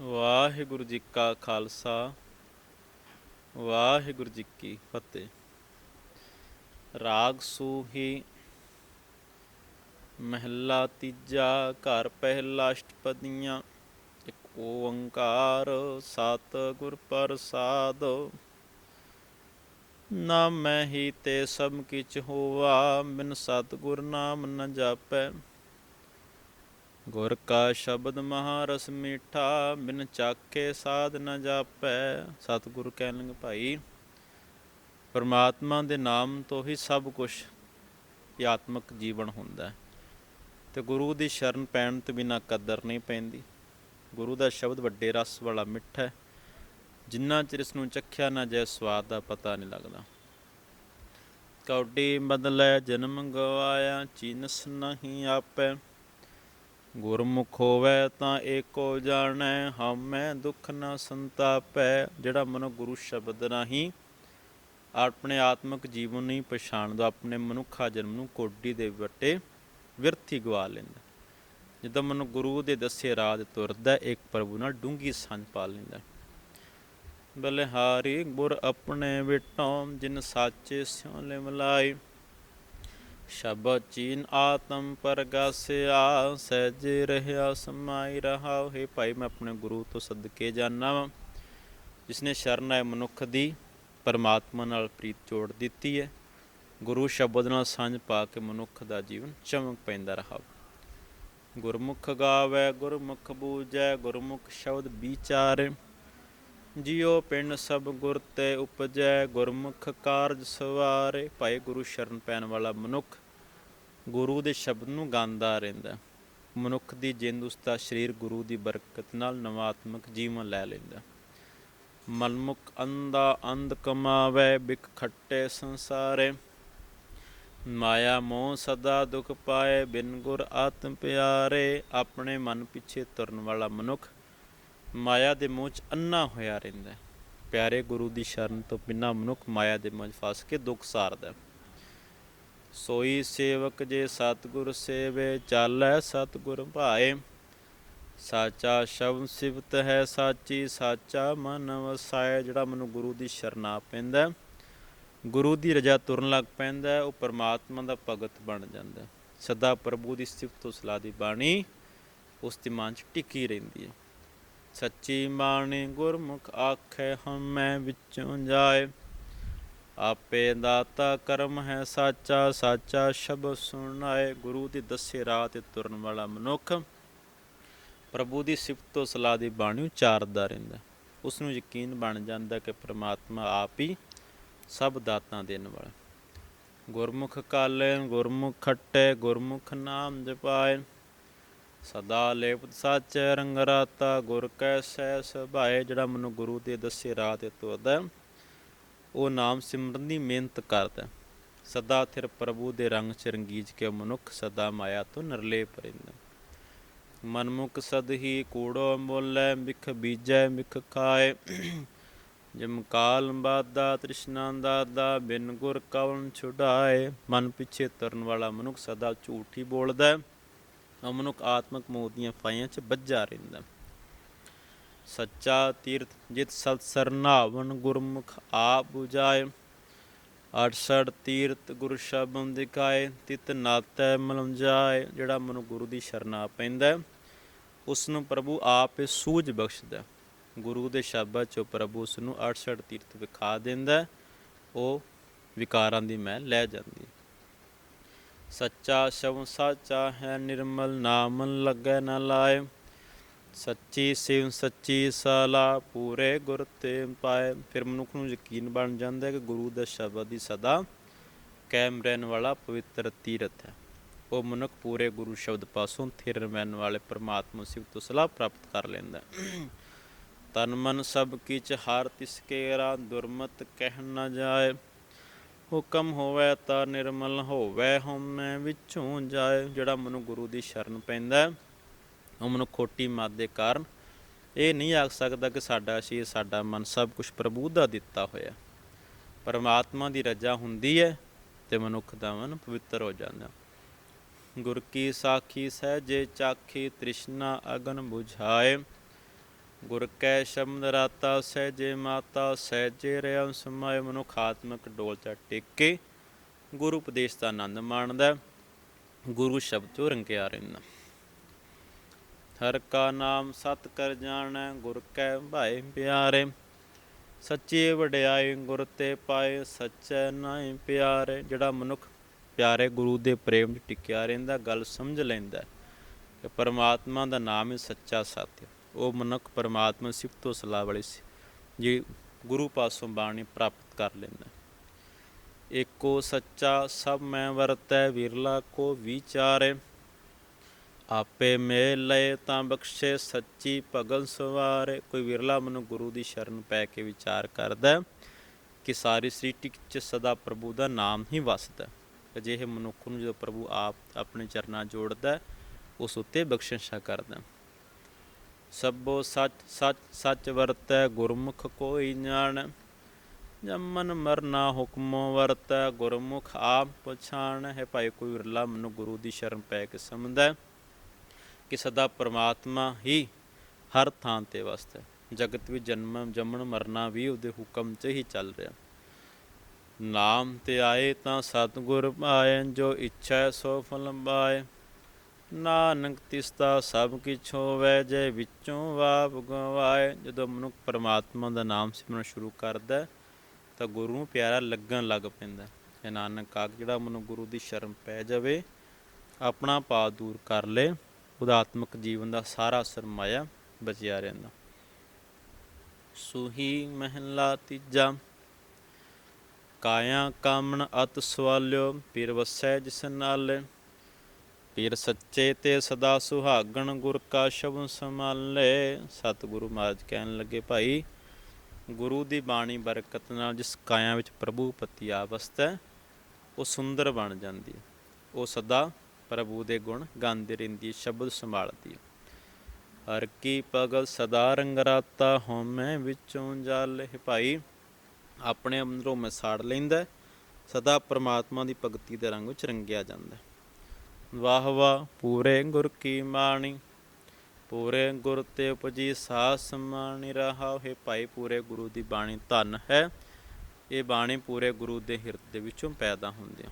ਵਾਹਿਗੁਰੂ ਜੀ ਕਾ ਖਾਲਸਾ, ਵਾਹਿਗੁਰੂ ਜੀ ਕੀ ਫਤਿਹ। ਰਾਗ ਸੂਹੀ, ਮਹਿਲਾ ਤੀਜਾ, ਘਰ ਪਹਿਲਾ ਅਸ਼ਟਪਦੀਆਂ, ਇੱਕ ਓੰਕਾਰ ਸਤ ਗੁਰ ਪ੍ਰਸਾਦ। ਨਾਮੈ ਹੀ ਤੇ ਸਭ ਕਿਛ ਹੋਵਾ ਬਿਨ ਸਤਿਗੁਰ ਨਾਮ ਨ ਜਾਪੈ। ਗੁਰ ਕਾ ਸ਼ਬਦ ਮਹਾਰਸ ਮੀਠਾ, ਬਿਨ ਚਾਖੇ ਸਾਧ ਨ ਜਾਪੈ। ਸਤਿਗੁਰ ਕਹਿਣ ਭਾਈ, ਪਰਮਾਤਮਾ ਦੇ ਨਾਮ ਤੋਂ ਹੀ ਸਭ ਕੁਝ ਆਤਮਿਕ ਜੀਵਨ ਹੁੰਦਾ ਹੈ। ਤੇ ਗੁਰੂ ਦੀ ਸ਼ਰਨ ਪੈਣ ਤੋਂ ਬਿਨਾ ਕਦਰ ਨਹੀਂ ਪੈਂਦੀ। ਗੁਰੂ ਦਾ ਸ਼ਬਦ ਵੱਡੇ ਰਸ ਵਾਲਾ ਮਿੱਠਾ ਹੈ। ਜਿੰਨਾ ਚਿਰ ਇਸ ਨੂੰ ਚੱਖਿਆ ਨਾ ਜਾਏ, ਸਵਾਦ ਦਾ ਪਤਾ ਨਹੀਂ ਲੱਗਦਾ। ਕੌਡੀ ਬਦਲੇ ਜਨਮ ਗਵਾਇਆ, ਚੀਨਸ ਨਹੀਂ ਆਪੈ। ਗੁਰਮੁਖ ਹੋਵੇ ਤਾਂ ਏਕੋ ਜਾਣੈ, ਹਉਮੈ ਦੁਖ ਨਾ ਸੰਤਾਪੈ। ਜਿਹੜਾ ਮਨੁ ਗੁਰੂ ਸ਼ਬਦ ਰਾਹੀਂ ਆਪਣੇ ਆਤਮਿਕ ਜੀਵਨ ਨਹੀਂ ਪਛਾਣਦਾ, ਆਪਣੇ ਮਨੁੱਖਾ ਜਨਮ ਨੂੰ ਕੋਡੀ ਦੇ ਵੱਟੇ ਵਿਰਥੀ ਗਵਾ ਲੈਂਦਾ। ਜਦੋਂ ਮਨੁ ਗੁਰੂ ਦੇ ਦੱਸੇ ਰਾਹ ਤੇ ਤੁਰਦਾ ਇੱਕ ਪ੍ਰਭੂ ਨਾਲ ਡੂੰਗੀ ਸਾਂਝ ਪਾ ਲੈਂਦਾ। ਬਲਿਹਾਰੀ ਗੁਰ ਆਪਣੇ ਵਿਟੋਂ, ਜਿਨ ਸਾਚੇ ਸਿਉ ਲਿਵਲਾਈ ਸ਼ਬਦ ਚੀਨ ਆਤਮ ਪਰਗਾਸਿਆ, ਸਹਿਜੇ ਰਹਿਆ ਸਮਾਈ ਰਹਾ। ਹੈ ਭਾਈ, ਮੈਂ ਆਪਣੇ ਗੁਰੂ ਤੋਂ ਸਦਕੇ ਜਾਣਾ ਵਾਂ ਜਿਸ ਨੇ ਸ਼ਰਨ ਆਏ ਮਨੁੱਖ ਦੀ ਪਰਮਾਤਮਾ ਨਾਲ ਪ੍ਰੀਤ ਜੋੜ ਦਿੱਤੀ ਹੈ। ਗੁਰੂ ਸ਼ਬਦ ਨਾਲ ਸਾਂਝ ਪਾ ਕੇ ਮਨੁੱਖ ਦਾ ਜੀਵਨ ਚਮਕ ਪੈਂਦਾ ਰਹਾ। ਗੁਰਮੁਖ ਗਾਵੇ, ਗੁਰਮੁਖ ਬੂਜੈ, ਗੁਰਮੁਖ ਸ਼ਬਦ ਵਿਚਾਰੇ। ਜਿਉ ਪਿੰਡ ਸਭ ਗੁਰ ਤੇ ਉਪਜੈ, ਗੁਰਮੁਖ ਕਾਰਜ ਸਵਾਰੇ, ਭਾਈ ਗੁਰੂ ਸ਼ਰਨ ਪੈਣ ਵਾਲਾ ਮਨੁੱਖ, ਗੁਰੂ ਦੇ ਸ਼ਬਦ ਨੂੰ ਗਾਉਂਦਾ ਰਹਿੰਦਾ। ਮਨੁੱਖ ਦੀ ਜਿੰਦ ਉਸ ਸਰੀਰ ਗੁਰੂ ਦੀ ਬਰਕਤ ਨਾਲ ਨਵਾਤਮਕ ਜੀਵਨ ਲੈ ਲੈਂਦਾ। ਮਨਮੁਖ ਅੰਦਾ ਅੰਧ ਕਮਾਵੇ ਬਿਕ ਖੱਟੇ ਸੰਸਾਰੇ। ਮਾਇਆ ਮੋਹ ਸਦਾ ਦੁਖ ਪਾਏ, ਬਿਨ ਗੁਰ ਆਤਮ ਪਿਆਰੇ। ਆਪਣੇ ਮਨ ਪਿੱਛੇ ਤੁਰਨ ਵਾਲਾ ਮਨੁੱਖ ਮਾਇਆ ਦੇ ਮੋਹ 'ਚ ਅੰਨਾ ਹੋਇਆ ਰਹਿੰਦਾ ਹੈ। ਪਿਆਰੇ ਗੁਰੂ ਦੀ ਸ਼ਰਨ ਤੋਂ ਬਿਨਾਂ ਮਨੁੱਖ ਮਾਇਆ ਦੇ ਮੋਹ 'ਚ ਫਸ ਕੇ ਦੁੱਖ ਸਾਰਦਾ ਹੈ। ਸੋਈ ਸੇਵਕ ਜੇ ਸਤਿਗੁਰ ਸੇਵੇ, ਚਾਲੈ ਸਤਿਗੁਰ ਭਾਏ ਸਾਚਾ ਸ਼ਬਦ ਸਿਵਤ ਹੈ ਸਾਚੀ, ਸਾਚਾ ਮਨ ਵਸਾਏ ਜਿਹੜਾ ਮੈਨੂੰ ਗੁਰੂ ਦੀ ਸ਼ਰਨਾ ਪੈਂਦਾ ਗੁਰੂ ਦੀ ਰਜਾ ਤੁਰਨ ਲੱਗ ਪੈਂਦਾ ਉਹ ਪਰਮਾਤਮਾ ਦਾ ਭਗਤ ਬਣ ਜਾਂਦਾ ਸਦਾ ਪ੍ਰਭੂ ਦੀ ਸਿਫਤ ਤੋਂ ਸਲਾਹ ਦੀ ਬਾਣੀ, ਉਸ ਦੇ ਮਨ 'ਚ ਟਿੱਕੀ ਰਹਿੰਦੀ ਹੈ ਸੱਚੀ ਬਾਣੀ ਗੁਰਮੁਖ ਆਖੇ ਹਮੈ ਵਿੱਚੋਂ ਜਾਏ। ਆਪੇ ਦਾਤਾ ਕਰਮ ਹੈ ਸਾਚਾ ਸਾਚਾ ਸ਼ਬਦ ਸੁਣਾਏ। ਗੁਰੂ ਦੀ ਦੱਸੇ ਰਾਹ ਤੇ ਤੁਰਨ ਵਾਲਾ ਮਨੁੱਖ, ਪ੍ਰਭੂ ਦੀ ਸਿਫਤ ਤੋਂ ਸਲਾਹ ਦੀ ਬਾਣੀ ਉਚਾਰਦਾ ਰਹਿੰਦਾ। ਉਸ ਨੂੰ ਯਕੀਨ ਬਣ ਜਾਂਦਾ ਕਿ ਪ੍ਰਮਾਤਮਾ ਆਪ ਹੀ ਸਭ ਦਾਤਾਂ ਦੇਣ ਵਾਲਾ। ਗੁਰਮੁਖ ਕਾਲੇ, ਗੁਰਮੁਖ ਖੱਟੇ, ਗੁਰਮੁਖ ਨਾਮ ਜਪਾਏ। ਸਦਾ ਲੇਪਤ ਸਾਚੈ ਰੰਗ ਰਾਤਾ, ਗੁਰ ਕੈ ਸਹਿ ਸੁਭਾਏ ਜਿਹੜਾ ਮਨੂੰ ਗੁਰੂ ਦੇ ਦੱਸੇ ਰਾਹ ਤੇ ਤੁਰਦਾ ਉਹ ਨਾਮ ਸਿਮਰਨ ਦੀ ਮਿਹਨਤ ਕਰਦਾ ਸਦਾ ਥਿਰ ਪ੍ਰਭੂ ਦੇ ਰੰਗ ਚ ਰੰਗੀਜ ਕੇ ਮਨੁੱਖ ਸਦਾ ਮਾਇਆ ਤੋਂ ਨਿਰਲੇਪ ਰਹਿੰਦਾ ਮਨਮੁਖ ਸਦ ਹੀ ਕੂੜੋ ਬੋਲੇ ਮਿਖ ਬੀਜੈ, ਮਿਖ ਖਾਏ। ਜਮ ਕਾਲ ਬਾਦਾ ਤ੍ਰਿਸ਼ਨਾ ਦਾਦਾ, ਬਿਨ ਗੁਰ ਕਵਨ ਛੁਡਾਏ। ਮਨ ਪਿੱਛੇ ਤੁਰਨ ਵਾਲਾ ਮਨੁੱਖ ਸਦਾ ਝੂਠ ਹੀ ਬੋਲਦਾ ਹੈ। ਮਨੁੱਖ ਆਤਮਕ ਮੋਹ ਦੀਆਂ ਫਾਇਆਂ 'ਚ ਵੱਜਾ ਰਹਿੰਦਾ। ਸੱਚਾ ਤੀਰਥ ਜਿਤ ਸਤ ਸਰਨਾਵਨ ਗੁਰਮੁਖ ਆਪ 부ਜਾਏ 68 ਤੀਰਥ ਗੁਰ ਸ਼ਬਦ ਦਿਖਾਏ ਤਿਤ ਨਾਤੈ ਮਲਮ ਜਾਏ ਜਿਹੜਾ ਮਨੁ ਗੁਰੂ ਦੀ ਸ਼ਰਨਾ ਪੈਂਦਾ ਹੈ, ਉਸ ਨੂੰ ਪ੍ਰਭੂ ਆਪ ਹੀ ਸੂਝ ਬਖਸ਼ਦਾ ਗੁਰੂ ਦੇ ਸ਼ਬਦ ਚੋਂ ਪ੍ਰਭੂ ਉਸ ਨੂੰ 68 ਤੀਰਥ ਵਿਖਾ ਦਿੰਦਾ ਉਹ ਵਿਕਾਰਾਂ ਦੀ ਮੈਂ ਲੈ ਜਾਂਦੀ ਹੈ। ਸੱਚਾ ਸ਼ਬਦ ਸਾਚਾ ਹੈ, ਨਿਰਮਲ ਨਾਮਨ ਲੱਗੈ ਨ ਲਾਏ। ਸੱਚੀ ਸਿਵ ਸੱਚੀ ਸਲਾ, ਪੂਰੇ ਗੁਰ ਤੇ ਪਾਏ। ਫਿਰ ਮਨੁੱਖ ਨੂੰ ਯਕੀਨ ਬਣ ਜਾਂਦਾ ਹੈ ਕਿ ਗੁਰੂ ਦਾ ਸ਼ਬਦ ਹੀ ਸਦਾ ਕਾਇਮ ਰਹਿਣ ਵਾਲਾ ਪਵਿੱਤਰ ਤੀਰਥ ਹੈ। ਉਹ ਮਨੁੱਖ ਪੂਰੇ ਗੁਰੂ ਸ਼ਬਦ ਪਾਸੋਂ ਥਿਰ ਰਹਿਣ ਵਾਲੇ ਪਰਮਾਤਮਾ ਸਿਵ ਤੋਂ ਸਲਾਹ ਪ੍ਰਾਪਤ ਕਰ ਲੈਂਦਾ ਹੈ। ਤਨ ਮਨ ਸਭ ਕਿਚ ਹਾਰ ਤਿਸ ਕੇਰਾ, ਦੁਰਮਤ ਕਹਿ ਨਾ ਜਾਏ। ਹੁਕਮ ਹੋਵੇ ਤਾਂ ਨਿਰਮਲ ਹੋਵੇ, ਹਉਮੈ ਵਿੱਚੋਂ ਜਾਏ, ਜਿਹੜਾ ਮਨੁ ਗੁਰੂ ਦੀ ਸ਼ਰਨ ਪੈਂਦਾ ਉਹ ਮਨੁ ਖੋਟੀ ਮੱਤ ਦੇ ਕਾਰਨ ਇਹ ਨਹੀਂ ਆਖ ਸਕਦਾ ਕਿ ਸਾਡਾ ਸ਼ੀਰ ਸਾਡਾ ਮਨ ਸਭ ਕੁਝ ਪ੍ਰਭੂ ਦਾ ਦਿੱਤਾ ਹੋਇਆ ਪਰਮਾਤਮਾ ਦੀ ਰਜਾ ਹੁੰਦੀ ਹੈ ਤੇ ਮਨੁੱਖ ਦਾ ਮਨ ਪਵਿੱਤਰ ਹੋ ਜਾਂਦਾ ਗੁਰ ਕੀ ਸਾਖੀ ਸਹਿਜੇ ਚਾਖੀ, ਤ੍ਰਿਸ਼ਨਾ ਅਗਨ 부ਝਾਏ ਗੁਰ ਕੈ ਸ਼ਬਦ ਰਾਤਾ ਸਹਿਜੇ ਮਾਤਾ, ਸਹਿਜੇ ਰਿਆ ਸਮਾਏ ਮਨੁੱਖ ਡੋਲ ਚਾ ਟਿਕ। ਗੁਰੂ ਉਪਦੇਸ਼ ਦਾ ਆਨੰਦ ਮਾਣਦਾ ਗੁਰੂ ਸ਼ਬਦ ਚੋਂ ਰੰਗਿਆ ਰਹਿੰਦਾ ਹਰ ਕਾ ਨਾਮ ਸਤ ਕਰ ਜਾਣੈ, ਗੁਰ ਕੈ ਭਾਏ ਪਿਆਰੇ। ਸੱਚੀ ਵਡਿਆਈ ਗੁਰ ਤੇ ਪਾਏ, ਸੱਚੈ ਨਾਏ ਪਿਆਰੇ। ਜਿਹੜਾ ਮਨੁੱਖ ਪਿਆਰੇ ਗੁਰੂ ਦੇ ਪ੍ਰੇਮ 'ਚ ਟਿਕਿਆ ਰਹਿੰਦਾ, ਗੱਲ ਸਮਝ ਲੈਂਦਾ ਕਿ ਪਰਮਾਤਮਾ ਦਾ ਨਾਮ ਹੀ ਸੱਚਾ ਸੱਤ ਉਹ ਮਨੁੱਖ ਪਰਮਾਤਮਾ ਸਿਫਤ ਤੋਂ ਸਲਾਹ ਵਾਲੀ ਸੀ, ਜੀ ਗੁਰੂ ਪਾਸੋਂ ਬਾਣੀ ਪ੍ਰਾਪਤ ਕਰ ਲੈਂਦਾ। ਏਕੋ ਸੱਚਾ ਸਭ ਮੈਂ ਵਰਤੈ, ਵਿਰਲਾ ਕੋ ਵਿਚਾਰੇ। ਆਪੇ ਮੇ ਲਏ ਤਾਂ ਬਖਸ਼ੇ, ਸੱਚੀ ਭਗਲ ਸਵਾਰੇ। ਕੋਈ ਵਿਰਲਾ ਮਨੁ ਗੁਰੂ ਦੀ ਸ਼ਰਨ ਪੈ ਕੇ ਵਿਚਾਰ ਕਰਦਾ ਕਿ ਸਾਰੀ ਸ੍ਰਿਸ਼ਟੀ ਚ ਸਦਾ ਪ੍ਰਭੂ ਦਾ ਨਾਮ ਹੀ ਵਸਦਾ ਅਜਿਹੇ ਮਨੁੱਖ ਨੂੰ ਜਦੋਂ ਪ੍ਰਭੂ ਆਪ ਆਪਣੇ ਚਰਨਾਂ ਜੋੜਦਾ ਉਸ ਉੱਤੇ ਬਖਸ਼ਿਸ਼ਾਂ ਕਰਦਾ ਸਭੋ ਸੱਚ ਸੱਚ ਸੱਚ ਵਰਤੈ ਗੁਰਮੁਖ ਕੋਈ ਜਾਣ। ਜਮਨ ਮਰਨਾ ਹੁਕਮੋ ਵਰਤੈ ਗੁਰਮੁਖ ਆਪ ਪਛਾਣ। ਹੈ ਭਾਈ, ਕੋਈ ਵਿਰਲਾ ਮਨੁ ਗੁਰੂ ਦੀ ਸ਼ਰਨ ਪੈ ਕੇ ਸਮਝਦਾ ਕਿ ਸਦਾ ਪ੍ਰਮਾਤਮਾ ਹੀ ਹਰ ਥਾਂ ਤੇ ਵਸਦਾ ਜਗਤ ਵਿੱਚ ਜਨਮ, ਜੰਮਣ, ਮਰਨਾ ਵੀ ਉਹਦੇ ਹੁਕਮ 'ਚ ਹੀ ਚੱਲ ਰਿਹਾ ਨਾਮ ਤੇ ਆਏ ਤਾਂ ਸਤਿਗੁਰ ਪਾਏ ਜੋ ਇੱਛਾ ਸੋ ਫਲ ਪਾਏ ਨਾਨਕ ਤਿਸਤਾ ਸਭ ਕਿਛ ਹੋਵੇ, ਜੇ ਵਿੱਚੋਂ ਵਾਪ ਗਵਾਏ। ਜਦੋਂ ਮਨੁੱਖ ਪਰਮਾਤਮਾ ਦਾ ਨਾਮ ਸਿਮਰਨ ਸ਼ੁਰੂ ਕਰਦਾ ਤਾਂ ਗੁਰੂ ਨੂੰ ਪਿਆਰਾ ਲੱਗਣ ਲੱਗ ਪੈਂਦਾ ਇਹ ਨਾਨਕ ਆਖ ਜਿਹੜਾ ਮਨੁ ਗੁਰੂ ਦੀ ਸ਼ਰਮ ਪੈ ਜਾਵੇ, ਆਪਣਾ ਪਾਪ ਦੂਰ ਕਰ ਲੇ ਉਹਦਾ ਆਤਮਿਕ ਜੀਵਨ ਦਾ ਸਾਰਾ ਸਰਮਾਇਆ ਬਚਿਆ ਰਹਿੰਦਾ। ਸੁਹੀ ਮਹਿਲਾ ਤੀਜਾ, ਕਾਇਆ ਕਾਮਣ ਅਤ ਸਵਾਲਿਓ ਪੀਰ ਵਸੈ ਜਿਸ ਨਾਲ। ਪੀਰ ਸੱਚੇ ਤੇ ਸਦਾ ਸੁਹਾਗਣ ਗੁਰ ਕਾ ਸ਼ਬਦ ਸੰਭਾਲੇ। ਸਤਿਗੁਰੂ ਮਹਾਰਾਜ ਕਹਿਣ ਲੱਗੇ, ਭਾਈ, ਗੁਰੂ ਦੀ ਬਾਣੀ ਬਰਕਤ ਨਾਲ ਜਿਸ ਕਾਇਆ ਵਿੱਚ ਪ੍ਰਭੂ ਪਤੀ ਆਵਸਥਾ ਹੈ ਉਹ ਸੁੰਦਰ ਬਣ ਜਾਂਦੀ ਹੈ। ਉਹ ਸਦਾ ਪ੍ਰਭੂ ਦੇ ਗੁਣ ਗਾਉਂਦੀ ਰਹਿੰਦੀ ਸ਼ਬਦ ਸੰਭਾਲਦੀ ਹੈ। ਹਰ ਕੀ ਪਗਲ ਸਦਾ ਰੰਗਰਾਤਾ ਹਉਮੈ ਵਿੱਚੋਂ ਜਲ ਭਾਈ, ਆਪਣੇ ਅੰਦਰੋਂ ਮਸਾੜ ਲੈਂਦਾ, ਸਦਾ ਪ੍ਰਮਾਤਮਾ ਦੀ ਭਗਤੀ ਦੇ ਰੰਗ ਵਿੱਚ ਰੰਗਿਆ ਜਾਂਦਾ ਵਾਹ ਵਾਹ, ਪੂਰੇ ਗੁਰ ਕੀ ਮਾਣੀ, ਪੂਰੇ ਗੁਰ ਤੇ ਉਪਜੀ ਸਾਸ ਸਮਾਣੀ ਰਹਾ ਹੈ ਭਾਈ, ਪੂਰੇ ਗੁਰੂ ਦੀ ਬਾਣੀ ਧਨ ਹੈ। ਇਹ ਬਾਣੀ ਪੂਰੇ ਗੁਰੂ ਦੇ ਹਿਰਦੇ ਵਿੱਚੋਂ ਪੈਦਾ ਹੁੰਦੀ ਹੈ।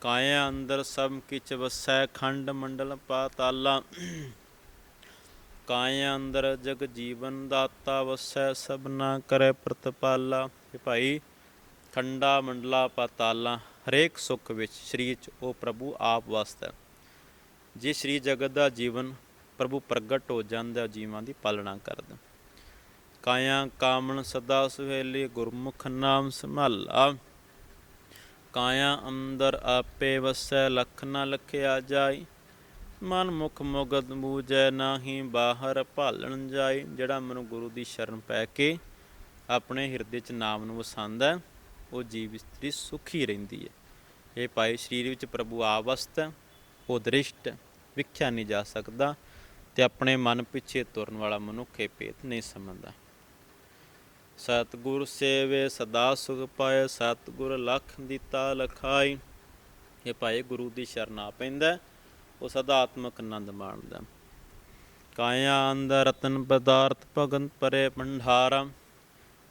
ਕਾਇਆ ਅੰਦਰ ਸਭ ਕਿਛ ਵਸੈ, ਖੰਡ ਮੰਡਲ ਪਾਤਾਲਾ ਕਾਇਆ ਅੰਦਰ ਜਗ ਜੀਵਨ ਦਾਤਾ ਵਸੈ, ਸਭਨਾ ਕਰੇ ਪ੍ਰਤਪਾਲਾ। ਇਹ ਭਾਈ, ਖੰਡਾ ਮੰਡਲਾ ਪਾਤਾਲਾ ਹਰੇਕ ਸੁੱਖ ਵਿੱਚ ਸ੍ਰੀ ਚ ਉਹ ਪ੍ਰਭੂ ਆਪ ਵਸਦਾ ਜੇ ਸ੍ਰੀ ਜਗਤ ਦਾ ਜੀਵਨ ਪ੍ਰਭੂ ਪ੍ਰਗਟ ਹੋ ਜਾਂਦਾ ਜੀਵਾਂ ਦੀ ਪਾਲਣਾ ਕਰਦਾ ਕਾਇਆ ਕਾਮਣ ਸਦਾ ਸੁਹੇਲੀ ਗੁਰਮੁਖ ਨਾਮ ਸੰਭਾਲਾ। ਕਾਇਆ ਅੰਦਰ ਆਪੇ ਵਸੈ ਲਖ ਨ ਲਖਿਆ ਜਾਈ। ਮਨ ਮੁਖ ਮੁਗਦ ਬੂਜੈ ਨਾਹੀ ਬਾਹਰ ਭਾਲਣ ਜਾਈ। ਜਿਹੜਾ ਮਨੁ ਗੁਰੂ ਦੀ ਸ਼ਰਨ ਪੈ ਕੇ ਆਪਣੇ ਹਿਰਦੇ 'ਚ ਨਾਮ ਨੂੰ ਵਸਾਉਂਦਾ ਹੈ, ਉਹ ਜੀਵ ਇਸਤਰੀ ਸੁਖੀ ਰਹਿੰਦੀ ਹੈ। ਇਹ ਪਾਏ ਸਰੀਰ ਵਿੱਚ ਪ੍ਰਭੂ ਆਵਸਤ ਹੈ, ਉਹ ਦ੍ਰਿਸ਼ਟ ਵਿਖਿਆ ਨਹੀਂ ਜਾ ਸਕਦਾ ਤੇ ਆਪਣੇ ਮਨ ਪਿੱਛੇ ਤੁਰਨ ਵਾਲਾ ਮਨੁੱਖ ਇਹ ਭੇਤ ਨਹੀਂ ਸਮਝਦਾ। ਸਤਿਗੁਰ ਸੇਵੇ ਸਦਾ ਸੁਖ ਪਾਏ ਸਤਿਗੁਰ ਲਖ ਦਿੱਤਾ ਲਖਾਈ ਇਹ ਭਾਏ ਗੁਰੂ ਦੀ ਸ਼ਰਨ ਆ ਪੈਂਦਾ ਉਹ ਸਦਾ ਆਤਮਕ ਆਨੰਦ ਮਾਣਦਾ ਕਾਇਆ ਅੰਦਰ ਰਤਨ ਪਦਾਰਥ ਭਗਨ ਪਰੇ ਭੰਡਾਰਾ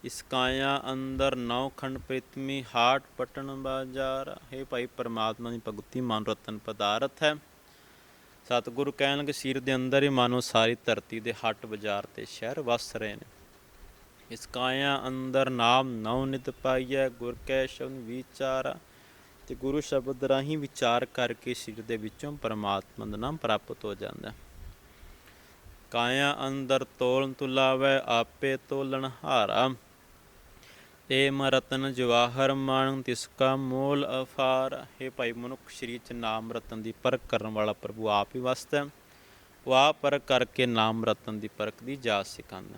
ਇਸ ਕਾਇਆ ਅੰਦਰ ਨੌ ਖੰਡ ਪ੍ਰਿਤਮੀ, ਹਾਟ ਪਟਣ ਬਾਜ਼ਾਰ। ਹੈ ਭਾਈ ਪਰਮਾਤਮਾ ਦੀ ਭਗਤੀ, ਮਨ ਰਤਨ ਪਦਾਰਥ ਹੈ। ਸਤਿਗੁਰੂ ਕਹਿਣਗੇ ਸਿਰ ਦੇ ਅੰਦਰ ਹੀ ਮਾਨੋ ਸਾਰੀ ਧਰਤੀ ਦੇ ਹੱਟ ਬਾਜ਼ਾਰ ਤੇ ਸ਼ਹਿਰ ਵਸ ਰਹੇ ਨੇ। ਇਸ ਕਾਇਆ ਅੰਦਰ ਨਾਮ ਨਉ ਨਿਤ ਪਾਈਐ, ਗੁਰ ਕੈ ਸ਼ਬਦ ਵਿਚਾਰਾ। ਤੇ ਗੁਰੂ ਸ਼ਬਦ ਰਾਹੀਂ ਵਿਚਾਰ ਕਰਕੇ ਸਿਰ ਦੇ ਵਿੱਚੋਂ ਪਰਮਾਤਮਾ ਦਾ ਨਾਮ ਪ੍ਰਾਪਤ ਹੋ ਜਾਂਦਾ। ਕਾਇਆ ਅੰਦਰ ਤੋਲਨ ਤੁਲਾਵੇ, ਆਪੇ ਤੋਲਣ ਹਾਰਾ। ਏ ਰਤਨ ਜਵਾਹਰ ਮਾਨ ਤਿਸ ਕਾ ਮੋਲ ਅਫਾਰ। ਹੈ ਭਾਈ ਮਨੁੱਖ ਸ਼ਰੀਰ ਚ ਨਾਮ ਰਤਨ ਦੀ ਪਰਖ ਕਰਨ ਵਾਲਾ ਪ੍ਰਭੂ ਆਪ ਹੀ ਵਸਦਾ ਉਹ ਆਪ ਪਰਖ ਕਰਕੇ ਨਾਮ ਰਤਨ ਦੀ ਪਰਖ ਦੀ ਜਾ ਸਿਖਾਉਂਦਾ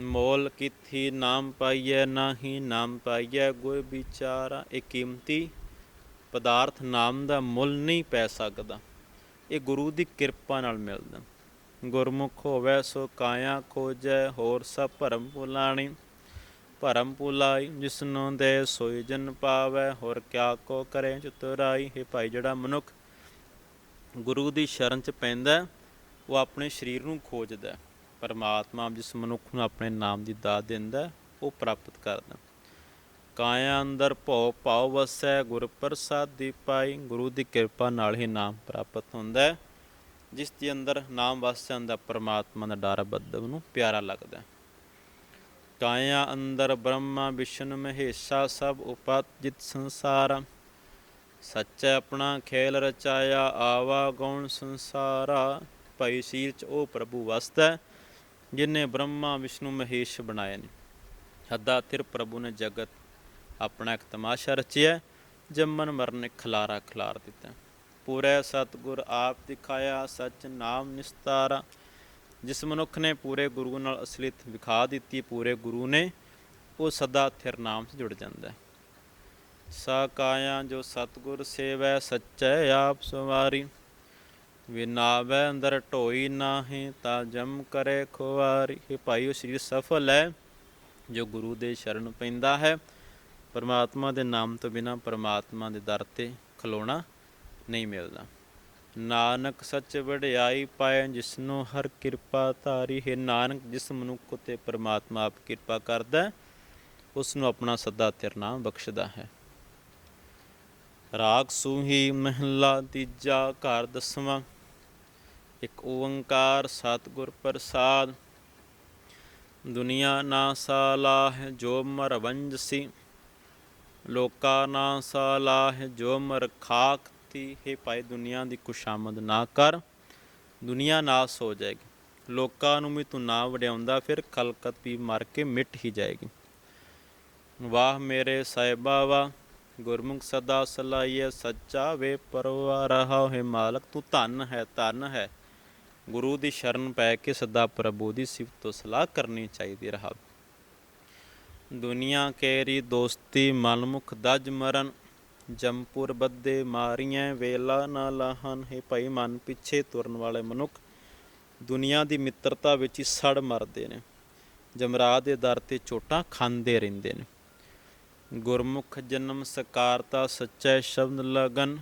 ਮੋਲ ਕਿਥੀ ਨਾਮ ਪਾਈਐ, ਨਾਹੀ ਨਾਮ ਪਾਈਐ, ਗੁਰ ਵਿਚਾਰਾ ਇਹ ਕੀਮਤੀ ਪਦਾਰਥ ਨਾਮ ਦਾ ਮੁੱਲ ਨਹੀਂ ਪੈ ਸਕਦਾ। ਇਹ ਗੁਰੂ ਦੀ ਕਿਰਪਾ ਨਾਲ ਮਿਲਦਾ ਗੁਰਮੁਖ ਹੋਵੇ ਸੋ ਕਾਇਆ ਖੋਜੈ, ਹੋਰ ਸਭ ਭਰਮ ਭੁਲਾਣੀ। ਭਰਮ ਭੁਲਾਈ ਜਿਸਨੂੰ ਦੇ ਸੋਈ ਜਨ ਪਾਵੈ, ਹੋਰ ਕਿਆ ਕੋ ਕਰੇ ਚਤੁਰਾਈ ਹੈ ਭਾਈ, ਜਿਹੜਾ ਮਨੁੱਖ ਗੁਰੂ ਦੀ ਸ਼ਰਨ ਚ ਪੈਂਦਾ, ਉਹ ਆਪਣੇ ਸਰੀਰ ਨੂੰ ਖੋਜਦਾ ਪਰਮਾਤਮਾ ਜਿਸ ਮਨੁੱਖ ਨੂੰ ਆਪਣੇ ਨਾਮ ਦੀ ਦਾਤ ਦਿੰਦਾ ਉਹ ਪ੍ਰਾਪਤ ਕਰਦਾ ਕਾਇਆ ਅੰਦਰ ਭਉ ਭਾਉ ਵਸੈ, ਗੁਰ ਪ੍ਰਸਾਦੀ ਪਾਈ। ਗੁਰੂ ਦੀ ਕਿਰਪਾ ਨਾਲ ਹੀ ਨਾਮ ਪ੍ਰਾਪਤ ਹੁੰਦਾ ਜਿਸ ਦੇ ਅੰਦਰ ਨਾਮ ਵਸ ਜਾਂਦਾ ਪਰਮਾਤਮਾ ਦਾ ਡਰ ਬੱਦਵ ਨੂੰ ਪਿਆਰਾ ਲੱਗਦਾ ਕਾਇਆ ਅੰਦਰ ਬ੍ਰਹਮਾ ਵਿਸ਼ਨ ਮਹੇਸ਼ਾ ਸਭ ਉਪਜਿਤ ਸੰਸਾਰ। ਸੱਚਾ ਆਪਣਾ ਖੇਲ ਰਚਾਇਆ ਆਵਾ ਗਉਣ ਸੰਸਾਰਾ। ਭਈ ਸੀਰ ਚ ਉਹ ਪ੍ਰਭੂ ਵਸਦਾ ਹੈ, ਜਿਨੇ ਬ੍ਰਹਮਾ ਵਿਸ਼ਨੂੰ ਮਹੇਸ਼ ਬਣਾਏ ਨੇ। ਹੱਦਾ ਤਿਰ ਪ੍ਰਭੂ ਨੇ ਜਗਤ ਆਪਣਾ ਇੱਕ ਤਮਾਸ਼ਾ ਰਚਿਆ ਜੰਮਨ ਮਰਨ ਖਲਾਰਾ ਖਲਾਰ ਦਿੱਤਾ। ਪੂਰੇ ਸਤਗੁਰ ਆਪ ਦਿਖਾਇਆ ਸਚ ਨਾਮ ਨਿਸਤਾਰਾ। ਜਿਸ ਮਨੁੱਖ ਨੇ ਪੂਰੇ ਗੁਰੂ ਨਾਲ ਅਸਲੀਤ ਵਿਖਾ ਦਿੱਤੀ, ਪੂਰੇ ਗੁਰੂ ਨੇ, ਉਹ ਸਦਾ ਥਿਰ ਨਾਮ 'ਚ ਜੁੜ ਜਾਂਦਾ ਹੈ। ਸਾ ਕਾਇਆ ਜੋ ਸਤਗੁਰ ਸੇਵੈ, ਸਚੈ ਆਪ ਸਵਾਰੀ। ਵਿਨਾਵੈ ਅੰਦਰ ਢੋਈ ਨਾਹੀ, ਤਾ ਜਮ ਕਰੇ ਖੁਆਰੀ ਇਹ ਭਾਈ, ਉਹ ਸਰੀਰ ਸਫਲ ਹੈ, ਜੋ ਗੁਰੂ ਦੇ ਸ਼ਰਨ ਪੈਂਦਾ ਹੈ। ਪਰਮਾਤਮਾ ਦੇ ਨਾਮ ਤੋਂ ਬਿਨਾ ਪਰਮਾਤਮਾ ਦੇ ਦਰ ਤੇ ਖਲੋਣਾ ਨਹੀਂ ਮਿਲਦਾ। ਨਾਨਕ ਸੱਚ ਵਡਿਆਈ ਪਾਏ ਜਿਸਨੂੰ ਹਰ ਕਿਰਪਾ ਧਾਰੀ ਹੈ। ਨਾਨਕ ਜਿਸ ਮਨੁੱਖ ਉਤੇ ਪ੍ਰਮਾਤਮਾ ਆਪ ਕਿਰਪਾ ਕਰਦਾ ਹੈ, ਉਸ ਨੂੰ ਆਪਣਾ ਸਦਾ ਤਿਰ ਬਖਸ਼ਦਾ ਹੈ। ਰਾਗ ਸੂਹੀ ਮਹਿਲਾ ਤੀਜਾ ਘਰ ਦਸਵਾਂ ਇੱਕ ਓੰਕਾਰ ਸਤਿਗੁਰ ਪ੍ਰਸਾਦ। ਦੁਨੀਆ ਨਾ ਸਾਲਾਹ ਜੋ ਮਰ ਵੰਜਸੀ ਲੋਕਾ ਨਾ ਸਾਲਾਹ ਜੋ ਮਰ ਖਾਕ। ਤੀ ਹੈ ਭਾਈ ਦੁਨੀਆ ਦੀ ਕੁਸ਼ਾਮਦ ਨਾ ਕਰ, ਦੁਨੀਆ ਨਾਸ ਹੋ ਜਾਏਗੀ। ਲੋਕਾਂ ਨੂੰ ਵੀ ਤੂੰ ਨਾ ਵਡਿਆਉਂਦਾ, ਫਿਰ ਕਲਕਤ ਵੀ ਮਰ ਕੇ ਮਿਟ ਹੀ ਜਾਏਗੀ। ਵਾਹ ਮੇਰੇ ਸਾਹਿਬਾ ਵਾ ਗੁਰਮੁਖ ਸਦਾ ਸਲਾਈਏ ਸੱਚਾ ਵੇ ਪਰਵਾ ਰਹਾ ਹੈ ਮਾਲਕ, ਤੂੰ ਧਨ ਹੈ ਧਨ ਹੈ। ਗੁਰੂ ਦੀ ਸ਼ਰਨ ਪੈ ਕੇ ਸਦਾ ਪ੍ਰਭੂ ਦੀ ਸਿਫਤ ਤੋਂ ਸਲਾਹ ਕਰਨੀ ਚਾਹੀਦੀ ਰਹਾ ਦੁਨੀਆ ਕੇਰੀ ਦੋਸਤੀ ਮਨਮੁਖ ਦਜ ਮਰਨ ਜੰਪੁਰ ਬੱਦੇ ਮਾਰੀਆਂ ਵੇਲਾ ਨਾ ਲਾਹਨ, ਹੈ ਭਾਈ ਮਨ ਪਿੱਛੇ ਤੁਰਨ ਵਾਲੇ ਮਨੁੱਖ, ਦੁਨੀਆ ਦੀ ਮਿੱਤਰਤਾ ਵਿੱਚ ਹੀ ਸੜ ਮਰਦੇ ਨੇ ਜਮਰਾਜ ਦੇ ਦਰ ਤੇ ਚੋਟਾਂ ਖਾਂਦੇ ਰਹਿੰਦੇ ਨੇ। ਗੁਰਮੁਖ ਜਨਮ ਸਕਾਰਤਾ ਸੱਚੇ ਸ਼ਬਦ ਲਗਨ,